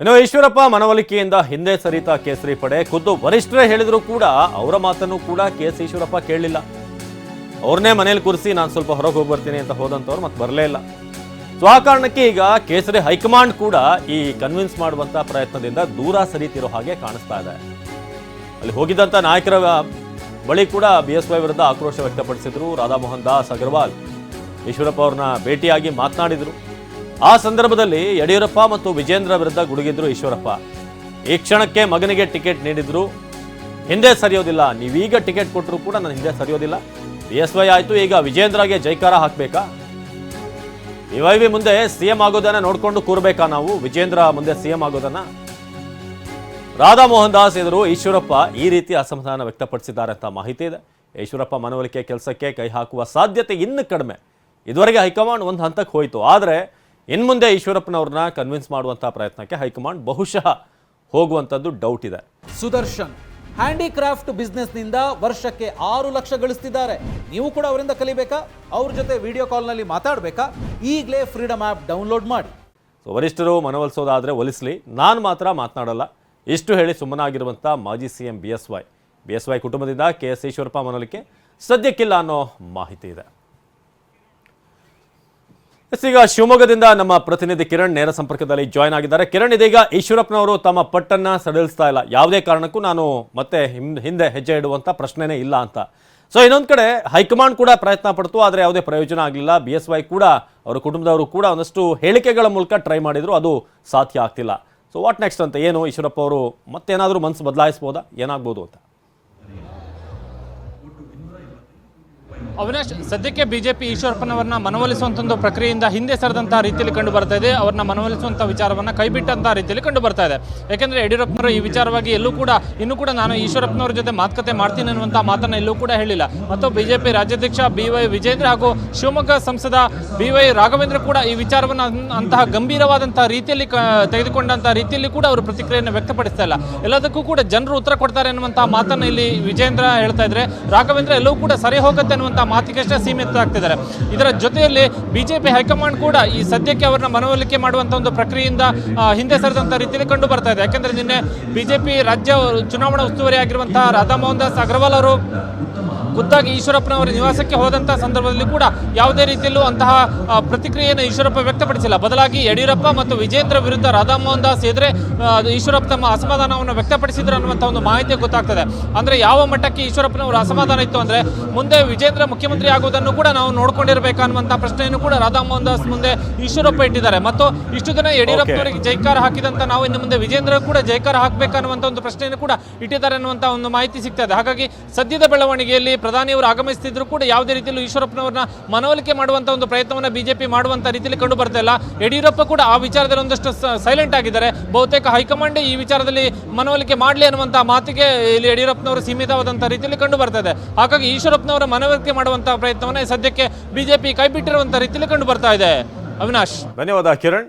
ಇನ್ನು ಈಶ್ವರಪ್ಪ ಮನವೊಲಿಕೆಯಿಂದ ಹಿಂದೆ ಸರಿತಾ ಕೇಸರಿ ಪಡೆ. ಖುದ್ದು ವರಿಷ್ಠರೇ ಹೇಳಿದ್ರು ಕೂಡ ಅವರ ಮಾತನ್ನು ಕೂಡ ಕೆ ಎಸ್ ಈಶ್ವರಪ್ಪ ಕೇಳಲಿಲ್ಲ. ಅವ್ರನ್ನೇ ಮನೇಲಿ ಕೂರಿಸಿ ನಾನು ಸ್ವಲ್ಪ ಹೊರಗೆ ಹೋಗಿ ಬರ್ತೀನಿ ಅಂತ ಹೋದಂಥವ್ರು ಮತ್ತೆ ಬರಲೇ ಇಲ್ಲ. ಸೊ ಆ ಕಾರಣಕ್ಕೆ ಈಗ ಕೇಸರಿ ಹೈಕಮಾಂಡ್ ಕೂಡ ಈ ಕನ್ವಿನ್ಸ್ ಮಾಡುವಂಥ ಪ್ರಯತ್ನದಿಂದ ದೂರ ಸರಿತಿರೋ ಹಾಗೆ ಕಾಣಿಸ್ತಾ ಇದೆ. ಅಲ್ಲಿ ಹೋಗಿದ್ದಂಥ ನಾಯಕರ ಬಳಿ ಕೂಡ ಬಿ ಎಸ್ ವೈ ವಿರುದ್ಧ ಆಕ್ರೋಶ ವ್ಯಕ್ತಪಡಿಸಿದ್ರು ರಾಧಾಮೋಹನ್ ದಾಸ್ ಅಗರ್ವಾಲ್. ಈಶ್ವರಪ್ಪ ಅವ್ರನ್ನ ಭೇಟಿಯಾಗಿ ಮಾತನಾಡಿದ್ರು. ಆ ಸಂದರ್ಭದಲ್ಲಿ ಯಡಿಯೂರಪ್ಪ ಮತ್ತು ವಿಜೇಂದ್ರ ವಿರುದ್ಧ ಗುಡುಗಿದ್ರು ಈಶ್ವರಪ್ಪ. ಈ ಕ್ಷಣಕ್ಕೆ ಮಗನಿಗೆ ಟಿಕೆಟ್ ನೀಡಿದ್ರು. ಹಿಂದೆ ಸರಿಯೋದಿಲ್ಲ. ನೀವೀಗ ಟಿಕೆಟ್ ಕೊಟ್ಟರು ಕೂಡ ನಾನು ಹಿಂದೆ ಸರಿಯೋದಿಲ್ಲ. ಎಸ್ ವೈ ಆಯ್ತು. ಈಗ ವಿಜೇಂದ್ರಗೆ ಜೈಕಾರ ಹಾಕ್ಬೇಕಾ? ವೈ ವಿ ಮುಂದೆ ಸಿಎಂ ಆಗೋದನ್ನ ನೋಡ್ಕೊಂಡು ಕೂರ್ಬೇಕಾ ನಾವು? ವಿಜೇಂದ್ರ ಮುಂದೆ ಸಿಎಂ ಆಗೋದನ್ನ? ರಾಧಾ ಮೋಹನ್ ದಾಸ್ ಎದುರು ಈಶ್ವರಪ್ಪ ಈ ರೀತಿ ಅಸಮಾಧಾನ ವ್ಯಕ್ತಪಡಿಸಿದ್ದಾರೆ ಅಂತ ಮಾಹಿತಿ ಇದೆ. ಈಶ್ವರಪ್ಪ ಮನವೊಲಿಕೆ ಕೆಲಸಕ್ಕೆ ಕೈ ಹಾಕುವ ಸಾಧ್ಯತೆ ಇನ್ನು ಕಡಿಮೆ. ಇದುವರೆಗೆ ಹೈಕಮಾಂಡ್ ಒಂದು ಹಂತಕ್ಕೆ ಹೋಯಿತು. ಆದರೆ ಇನ್ಮುಂದೆ ಈಶ್ವರಪ್ಪನವ್ರನ್ನ ಕನ್ವಿನ್ಸ್ ಮಾಡುವಂಥ ಪ್ರಯತ್ನಕ್ಕೆ ಹೈಕಮಾಂಡ್ ಬಹುಶಃ ಹೋಗುವಂಥದ್ದು ಡೌಟ್ ಇದೆ. ಸುದರ್ಶನ್ ಹ್ಯಾಂಡಿಕ್ರಾಫ್ಟ್ ಬಿಸ್ನೆಸ್ನಿಂದ ವರ್ಷಕ್ಕೆ ಆರು ಲಕ್ಷ ಗಳಿಸ್ತಿದ್ದಾರೆ. ನೀವು ಕೂಡ ಅವರಿಂದ ಕಲಿಬೇಕಾ? ಅವ್ರ ಜೊತೆ ವಿಡಿಯೋ ಕಾಲ್ನಲ್ಲಿ ಮಾತಾಡಬೇಕಾ? ಈಗಲೇ ಫ್ರೀಡಮ್ ಆ್ಯಪ್ ಡೌನ್ಲೋಡ್ ಮಾಡಿ. ಸೊ ವರಿಷ್ಠರು ಮನವೊಲಿಸೋದಾದರೆ ಒಲಿಸ್ಲಿ. ನಾನು ಮಾತ್ರ ಮಾತನಾಡಲ್ಲ. ಇಷ್ಟು ಹೇಳಿ ಸುಮ್ಮನಾಗಿರುವಂಥ ಮಾಜಿ C M B S Y B S Y ಕುಟುಂಬದಿಂದ ಕೆ ಎಸ್ ಈಶ್ವರಪ್ಪ ಮನವೊಲಿಕೆ. ಸದ್ಯಕ್ಕಿಲ್ಲ ಅನ್ನೋ ಮಾಹಿತಿ ಇದೆ. ಈಗ ಶಿವಮೊಗ್ಗದಿಂದ ನಮ್ಮ ಪ್ರತಿನಿಧಿ ಕಿರಣ್ ನೇರ ಸಂಪರ್ಕದಲ್ಲಿ ಜಾಯ್ನ್ ಆಗಿದ್ದಾರೆ. ಕಿರಣ್, ಇದೀಗ ಈಶ್ವರಪ್ಪನವರು ತಮ್ಮ ಪಟ್ಟನ್ನ ಸಡಿಲಿಸ್ತಾ ಇಲ್ಲ. ಯಾವುದೇ ಕಾರಣಕ್ಕೂ ನಾನು ಮತ್ತೆ ಹಿಂದೆ ಹೆಜ್ಜೆ ಇಡುವಂತ ಪ್ರಶ್ನೆನೇ ಇಲ್ಲ ಅಂತ. ಸೊ ಇನ್ನೊಂದು ಕಡೆ ಹೈಕಮಾಂಡ್ ಕೂಡ ಪ್ರಯತ್ನ ಪಡ್ತು, ಆದರೆ ಯಾವುದೇ ಪ್ರಯೋಜನ ಆಗಲಿಲ್ಲ. ಬಿ ಎಸ್ ವೈ ಕೂಡ, ಅವರ ಕುಟುಂಬದವರು ಕೂಡ ಒಂದಷ್ಟು ಹೇಳಿಕೆಗಳ ಮೂಲಕ ಟ್ರೈ ಮಾಡಿದ್ರು. ಅದು ಸಾಧ್ಯ ಆಗ್ತಿಲ್ಲ. ಸೊ ವಾಟ್ ನೆಕ್ಸ್ಟ್ ಅಂತ ಏನು ಈಶ್ವರಪ್ಪ ಅವರು ಮತ್ತೇನಾದರೂ ಮನಸ್ಸು ಬದಲಾಯಿಸ್ಬೋದಾ? ಏನಾಗ್ಬೋದು ಅಂತ. ಅವಿನಾಶ್, ಸದ್ಯಕ್ಕೆ ಬಿಜೆಪಿ ಈಶ್ವರಪ್ಪನವರನ್ನ ಮನವೊಲಿಸುವಂತ ಪ್ರಕ್ರಿಯೆಯಿಂದ ಹಿಂದೆ ಸರಿದಂತಹ ರೀತಿಯಲ್ಲಿ ಕಂಡು ಬರ್ತಾ ಇದೆ. ಅವ್ರನ್ನ ಮನವೊಲಿಸುವಂತಹ ವಿಚಾರವನ್ನ ಕೈಬಿಟ್ಟಂತಹ ರೀತಿಯಲ್ಲಿ ಕಂಡು ಬರ್ತಾ ಇದೆ. ಯಾಕೆಂದ್ರೆ ಯಡಿಯೂರಪ್ಪನವರು ಈ ವಿಚಾರವಾಗಿ ಎಲ್ಲೂ ಕೂಡ, ಇನ್ನೂ ಕೂಡ ನಾನು ಈಶ್ವರಪ್ಪನವರ ಜೊತೆ ಮಾತುಕತೆ ಮಾಡ್ತೀನಿ ಅನ್ನುವಂಥ ಮಾತನ್ನ ಎಲ್ಲೂ ಕೂಡ ಹೇಳಿಲ್ಲ. ಮತ್ತು ಬಿಜೆಪಿ ರಾಜ್ಯಾಧ್ಯಕ್ಷ ಬಿ ವೈ ವಿಜೇಂದ್ರ ಹಾಗೂ ಶಿವಮೊಗ್ಗ ಸಂಸದ ಬಿ ವೈ ರಾಘವೇಂದ್ರ ಕೂಡ ಈ ವಿಚಾರವನ್ನು ಅಂತಹ ಗಂಭೀರವಾದಂತಹ ರೀತಿಯಲ್ಲಿ ತೆಗೆದುಕೊಂಡಂತಹ ರೀತಿಯಲ್ಲಿ ಕೂಡ ಅವರು ಪ್ರತಿಕ್ರಿಯೆಯನ್ನು ವ್ಯಕ್ತಪಡಿಸ್ತಾ ಇಲ್ಲ. ಎಲ್ಲದಕ್ಕೂ ಕೂಡ ಜನರು ಉತ್ತರ ಕೊಡ್ತಾರೆ ಅನ್ನುವಂತಹ ಮಾತನ್ನ ಇಲ್ಲಿ ವಿಜೇಂದ್ರ ಹೇಳ್ತಾ ಇದ್ರೆ, ರಾಘವೇಂದ್ರ ಎಲ್ಲವೂ ಕೂಡ ಸರಿ ಹೋಗುತ್ತೆ ಅನ್ನುವಂಥ ಮಾತಿಗಷ್ಟೇ ಸೀಮಿತ ಆಗ್ತಿದ್ದಾರೆ ಇದರ ಜೊತೆಯಲ್ಲಿ ಬಿಜೆಪಿ ಹೈಕಮಾಂಡ್ ಕೂಡ ಈ ಸದ್ಯಕ್ಕೆ ಅವರನ್ನ ಮನವೊಲಿಕೆ ಮಾಡುವಂತ ಒಂದು ಪ್ರಕ್ರಿಯೆಯಿಂದ ಹಿಂದೆ ಸರಿದಂತ ರೀತಿಯಲ್ಲಿ ಕಂಡು ಬರ್ತಾ ಇದೆ. ಯಾಕಂದ್ರೆ ನಿನ್ನೆ ಬಿಜೆಪಿ ರಾಜ್ಯ ಚುನಾವಣಾ ಉಸ್ತುವಾರಿ ಆಗಿರುವಂತಹ ರಾಧಾಮೋಹನ್ ದಾಸ್ ಅಗರ್ವಾಲ್ ಅವರು ಖುದ್ದಾಗಿ ಈಶ್ವರಪ್ಪನವರ ನಿವಾಸಕ್ಕೆ ಹೋದಂತಹ ಸಂದರ್ಭದಲ್ಲಿ ಕೂಡ ಯಾವುದೇ ರೀತಿಯಲ್ಲೂ ಅಂತಹ ಪ್ರತಿಕ್ರಿಯೆಯನ್ನು ಈಶ್ವರಪ್ಪ ವ್ಯಕ್ತಪಡಿಸಿಲ್ಲ. ಬದಲಾಗಿ ಯಡಿಯೂರಪ್ಪ ಮತ್ತು ವಿಜೇಂದ್ರ ವಿರುದ್ಧ ರಾಧಾಮೋಹನ್ ದಾಸ್ ಎದುರೆ ಈಶ್ವರಪ್ಪ ತಮ್ಮ ಅಸಮಾಧಾನವನ್ನು ವ್ಯಕ್ತಪಡಿಸಿದ್ರು ಅನ್ನುವಂಥ ಒಂದು ಮಾಹಿತಿ ಗೊತ್ತಾಗ್ತದೆ. ಅಂದ್ರೆ ಯಾವ ಮಟ್ಟಕ್ಕೆ ಈಶ್ವರಪ್ಪನವರ ಅಸಮಾಧಾನ ಇತ್ತು ಅಂದ್ರೆ ಮುಂದೆ ವಿಜೇಂದ್ರ ಮುಖ್ಯಮಂತ್ರಿ ಆಗುವುದನ್ನು ಕೂಡ ನಾವು ನೋಡ್ಕೊಂಡಿರಬೇಕು ಅನ್ನುವಂಥ ಪ್ರಶ್ನೆಯನ್ನು ಕೂಡ ರಾಧಾಮೋಹನ್ ದಾಸ್ ಮುಂದೆ ಈಶ್ವರಪ್ಪ ಇಟ್ಟಿದ್ದಾರೆ. ಮತ್ತು ಇಷ್ಟು ದಿನ ಯಡಿಯೂರಪ್ಪನವರಿಗೆ ಜೈಕಾರ ಹಾಕಿದಂತ ನಾವು ಇನ್ನು ಮುಂದೆ ವಿಜೇಂದ್ರ ಕೂಡ ಜೈಕಾರ ಹಾಕಬೇಕನ್ನುವಂಥ ಒಂದು ಪ್ರಶ್ನೆಯನ್ನು ಕೂಡ ಇಟ್ಟಿದ್ದಾರೆ ಅನ್ನುವಂಥ ಒಂದು ಮಾಹಿತಿ ಸಿಗ್ತದೆ. ಹಾಗಾಗಿ ಸದ್ಯದ ಬೆಳವಣಿಗೆಯಲ್ಲಿ ಪ್ರಧಾನಿಯವರು ಆಗಮಿಸುತ್ತಿದ್ರು ಕೂಡ ಯಾವುದೇ ರೀತಿಯಲ್ಲೂ ಈಶ್ವರಪ್ಪನವ್ರನ್ನ ಮನವೊಲಿಕೆ ಮಾಡುವಂಥ ಒಂದು ಪ್ರಯತ್ನವನ್ನು ಬಿಜೆಪಿ ಮಾಡುವಂಥ ರೀತಿಯಲ್ಲಿ ಕಂಡು ಬರ್ತಾ ಇಲ್ಲ. ಯಡಿಯೂರಪ್ಪ ಕೂಡ ಆ ವಿಚಾರದಲ್ಲಿ ಒಂದಷ್ಟು ಸೈಲೆಂಟ್ ಆಗಿದ್ದಾರೆ. ಬಹುತೇಕ ಹೈಕಮಾಂಡ್ ಈ ವಿಚಾರದಲ್ಲಿ ಮನವೊಲಿಕೆ ಮಾಡಲಿ ಅನ್ನುವಂಥ ಮಾತಿಗೆ ಇಲ್ಲಿ ಯಡಿಯೂರಪ್ಪನವರು ಸೀಮಿತವಾದಂಥ ರೀತಿಯಲ್ಲಿ ಕಂಡು ಬರ್ತಾ ಇದೆ. ಹಾಗಾಗಿ ಈಶ್ವರಪ್ಪನವರ ಮನವೊಲಿಕೆ ಮಾಡುವಂಥ ಪ್ರಯತ್ನವನ್ನು ಸದ್ಯಕ್ಕೆ ಬಿಜೆಪಿ ಕೈಬಿಟ್ಟಿರುವಂಥ ರೀತಿಯಲ್ಲಿ ಕಂಡು ಬರ್ತಾ ಇದೆ. ಅವಿನಾಶ್. ಧನ್ಯವಾದ ಕಿರಣ್.